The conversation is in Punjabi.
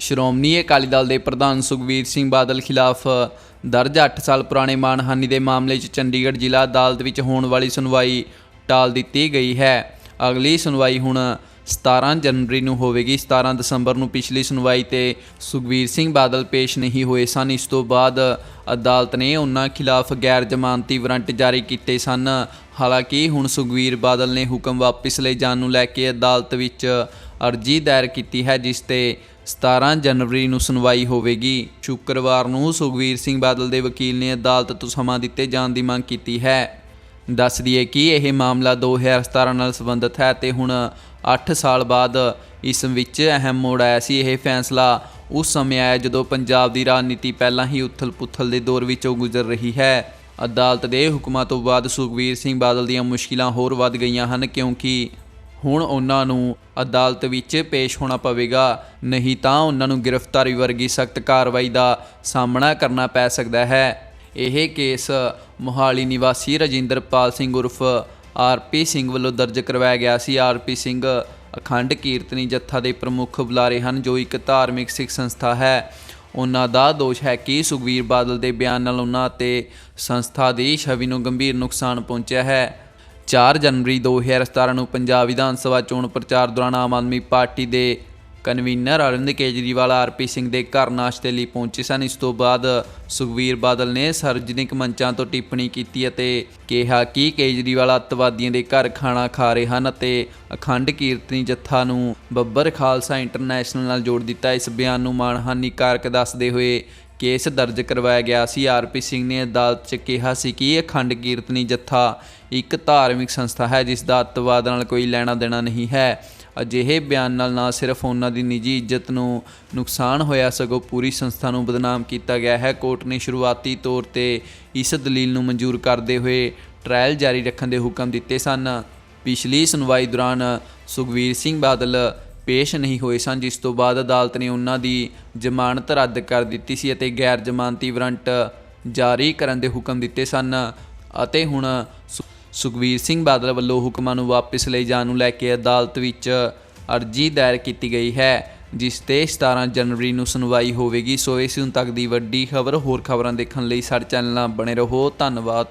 ਸ਼੍ਰੋਮਣੀ ਅਕਾਲੀ ਦਲ ਦੇ ਪ੍ਰਧਾਨ ਸੁਖਬੀਰ ਸਿੰਘ ਬਾਦਲ ਖਿਲਾਫ ਦਰਜ 8 ਸਾਲ ਪੁਰਾਣੇ ਮਾਨਹਾਨੀ ਦੇ ਮਾਮਲੇ 'ਚ ਚੰਡੀਗੜ੍ਹ ਜ਼ਿਲ੍ਹਾ ਅਦਾਲਤ ਵਿੱਚ ਹੋਣ ਵਾਲੀ ਸੁਣਵਾਈ ਟਾਲ ਦਿੱਤੀ ਗਈ ਹੈ। ਅਗਲੀ ਸੁਣਵਾਈ ਹੁਣ 17 ਜਨਵਰੀ ਨੂੰ ਹੋਵੇਗੀ। 17 ਦਸੰਬਰ ਨੂੰ ਪਿਛਲੀ ਸੁਣਵਾਈ ਤੇ ਸੁਖਬੀਰ ਸਿੰਘ ਬਾਦਲ ਪੇਸ਼ ਨਹੀਂ ਹੋਏ ਸਨ। ਇਸ ਤੋਂ ਬਾਅਦ ਅਦਾਲਤ ਨੇ ਉਹਨਾਂ ਖਿਲਾਫ ਗੈਰ ਜ਼ਮਾਨਤੀ ਵਾਰੰਟ ਜਾਰੀ ਕੀਤੇ ਸਨ। ਹਾਲਾਂਕਿ ਹੁਣ ਸੁਖਬੀਰ ਬਾਦਲ ਨੇ ਹੁਕਮ ਵਾਪਸ ਲੈ ਜਾਣ ਨੂੰ ਲੈ ਕੇ ਅਦਾਲਤ ਵਿੱਚ ਅਰਜੀ ਦਾਇਰ ਕੀਤੀ ਹੈ, ਜਿਸ ਤੇ 17 ਜਨਵਰੀ ਨੂੰ ਸੁਣਵਾਈ ਹੋਵੇਗੀ। ਸ਼ੁੱਕਰਵਾਰ ਨੂੰ ਸੁਖਬੀਰ ਸਿੰਘ ਬਾਦਲ ਦੇ ਵਕੀਲ ਨੇ ਅਦਾਲਤ ਤੋਂ ਸਮਾਂ ਦਿੱਤੇ ਜਾਣ ਦੀ ਮੰਗ ਕੀਤੀ ਹੈ। ਦੱਸ ਦਈਏ ਕਿ ਇਹ ਮਾਮਲਾ 2017 ਨਾਲ ਸੰਬੰਧਿਤ ਹੈ ਤੇ ਹੁਣ 8 ਸਾਲ ਬਾਅਦ ਇਸ ਵਿੱਚ ਅਹਿਮ ਮੋੜ ਆਇਆ ਸੀ। ਇਹ ਫੈਸਲਾ ਉਸ ਸਮੇਂ ਆਇਆ ਜਦੋਂ ਪੰਜਾਬ ਦੀ ਰਾਜਨੀਤੀ ਪਹਿਲਾਂ ਹੀ ਉਥਲ-ਪੁਥਲ ਦੇ ਦੌਰ ਵਿੱਚੋਂ ਗੁਜ਼ਰ ਰਹੀ ਹੈ। ਅਦਾਲਤ ਦੇ ਹੁਕਮਾਂ ਤੋਂ ਬਾਅਦ ਸੁਖਬੀਰ ਸਿੰਘ ਬਾਦਲ ਦੀਆਂ ਮੁਸ਼ਕਿਲਾਂ ਹੋਰ ਵੱਧ ਗਈਆਂ ਹਨ, ਕਿਉਂਕਿ ਹੁਣ ਉਹਨਾਂ ਨੂੰ ਅਦਾਲਤ ਵਿੱਚ ਪੇਸ਼ ਹੋਣਾ ਪਵੇਗਾ। ਨਹੀਂ ਤਾਂ ਉਹਨਾਂ ਨੂੰ ਗ੍ਰਿਫਤਾਰੀ ਵਰਗੀ ਸਖਤ ਕਾਰਵਾਈ ਦਾ ਸਾਹਮਣਾ ਕਰਨਾ ਪੈ ਸਕਦਾ ਹੈ। ਇਹ ਕੇਸ ਮੋਹਾਲੀ ਨਿਵਾਸੀ ਰਜਿੰਦਰਪਾਲ ਸਿੰਘ ਉਰਫ ਆਰਪੀ ਸਿੰਘ ਵੱਲੋਂ ਦਰਜ ਕਰਵਾਇਆ ਗਿਆ ਸੀ। ਆਰਪੀ ਸਿੰਘ ਅਖੰਡ ਕੀਰਤਨੀ ਜੱਥਾ ਦੇ ਪ੍ਰਮੁੱਖ ਬੁਲਾਰੇ ਹਨ, ਜੋ ਇੱਕ ਧਾਰਮਿਕ ਸਿੱਖ ਸੰਸਥਾ ਹੈ। ਉਹਨਾਂ ਦਾ ਦੋਸ਼ ਹੈ ਕਿ ਸੁਖਬੀਰ ਬਾਦਲ ਦੇ ਬਿਆਨ ਨਾਲ ਉਹਨਾਂ ਅਤੇ ਸੰਸਥਾ ਦੀ ਛਵੀ ਨੂੰ ਗੰਭੀਰ ਨੁਕਸਾਨ ਪਹੁੰਚਿਆ ਹੈ। 4 ਜਨਵਰੀ 2017 ਨੂੰ ਪੰਜਾਬ ਵਿਧਾਨ ਸਭਾ ਚੋਣ ਪ੍ਰਚਾਰ ਦੌਰਾਨ ਆਮ ਆਦਮੀ ਪਾਰਟੀ ਦੇ ਕਨਵੀਨਰ ਅਰਵਿੰਦ ਕੇਜਰੀਵਾਲ ਆਰਪੀ ਸਿੰਘ ਦੇ ਘਰ ਨਾਸ਼ਤੇ ਲਈ ਪਹੁੰਚੇ ਸਨ। ਇਸ ਤੋਂ ਬਾਅਦ ਸੁਖਬੀਰ ਬਾਦਲ ਨੇ ਸਾਰਵਜਨਿਕ ਮੰਚਾਂ ਤੋਂ ਟਿੱਪਣੀ ਕੀਤੀ ਅਤੇ ਕਿਹਾ ਕਿ ਕੇਜਰੀਵਾਲ ਅੱਤਵਾਦੀਆਂ ਦੇ ਘਰ ਖਾਣਾ ਖਾ ਰਹੇ ਹਨ ਅਤੇ ਅਖੰਡ ਕੀਰਤਨੀ ਜੱਥਾ ਨੂੰ ਬੱਬਰ ਖਾਲਸਾ ਇੰਟਰਨੈਸ਼ਨਲ ਨਾਲ ਜੋੜ ਦਿੱਤਾ। ਇਸ ਬਿਆਨ ਨੂੰ ਮਾਣਹਾਨੀ ਕਾਰਕ ਦੱਸਦੇ ਹੋਏ ਕੇਸ ਦਰਜ ਕਰਵਾਇਆ ਗਿਆ ਸੀ। ਆਰਪੀ ਸਿੰਘ ਨੇ ਅਦਾਲਤ 'ਚ ਕਿਹਾ ਸੀ ਕਿ ਇਹ ਅਖੰਡ ਕੀਰਤਨੀ ਜੱਥਾ ਇੱਕ ਧਾਰਮਿਕ ਸੰਸਥਾ ਹੈ, ਜਿਸ ਦਾ ਅੱਤਵਾਦ ਨਾਲ ਕੋਈ ਲੈਣਾ ਦੇਣਾ ਨਹੀਂ ਹੈ। ਅਜਿਹੇ ਬਿਆਨ ਨਾਲ ਨਾ ਸਿਰਫ ਉਹਨਾਂ ਦੀ ਨਿੱਜੀ ਇੱਜ਼ਤ ਨੂੰ ਨੁਕਸਾਨ ਹੋਇਆ, ਸਗੋਂ ਪੂਰੀ ਸੰਸਥਾ ਨੂੰ ਬਦਨਾਮ ਕੀਤਾ ਗਿਆ ਹੈ। ਕੋਰਟ ਨੇ ਸ਼ੁਰੂਆਤੀ ਤੌਰ ਤੇ ਇਸ ਦਲੀਲ ਨੂੰ ਮਨਜ਼ੂਰ ਕਰਦੇ ਹੋਏ ਟ੍ਰਾਇਲ ਜਾਰੀ ਰੱਖਣ ਦੇ ਹੁਕਮ ਦਿੱਤੇ ਸਨ। ਪਿਛਲੀ ਸੁਣਵਾਈ ਦੌਰਾਨ ਸੁਖਵੀਰ ਸਿੰਘ ਬਾਦਲ ਪੇਸ਼ ਨਹੀਂ ਹੋਏ ਸਨ, ਜਿਸ ਤੋਂ ਬਾਅਦ ਅਦਾਲਤ ਨੇ ਉਹਨਾਂ ਦੀ ਜ਼ਮਾਨਤ ਰੱਦ ਕਰ ਦਿੱਤੀ ਸੀ ਅਤੇ ਗੈਰ ਜ਼ਮਾਨਤੀ ਵਾਰੰਟ ਜਾਰੀ ਕਰਨ ਦੇ ਹੁਕਮ ਦਿੱਤੇ ਸਨ ਅਤੇ ਹੁਣ ਸੁ- ਸੁਖਬੀਰ ਸਿੰਘ ਬਾਦਲ ਵੱਲੋਂ ਹੁਕਮਾਂ ਨੂੰ ਵਾਪਸ ਲਈ ਜਾਣ ਨੂੰ ਲੈ ਕੇ ਅਦਾਲਤ ਵਿੱਚ ਅਰਜੀ ਦਾਇਰ ਕੀਤੀ ਗਈ ਹੈ, ਜਿਸ ਤੇ 17 ਜਨਵਰੀ ਨੂੰ ਸੁਣਵਾਈ ਹੋਵੇਗੀ। ਸੋ ਇਸ ਹੁਣ ਤੱਕ ਦੀ ਵੱਡੀ ਖਬਰ ਹੋਰ ਖਬਰਾਂ ਦੇਖਣ ਲਈ ਸਾਡੇ ਚੈਨਲ ਨਾਲ ਬਣੇ ਰਹੋ। ਧੰਨਵਾਦ।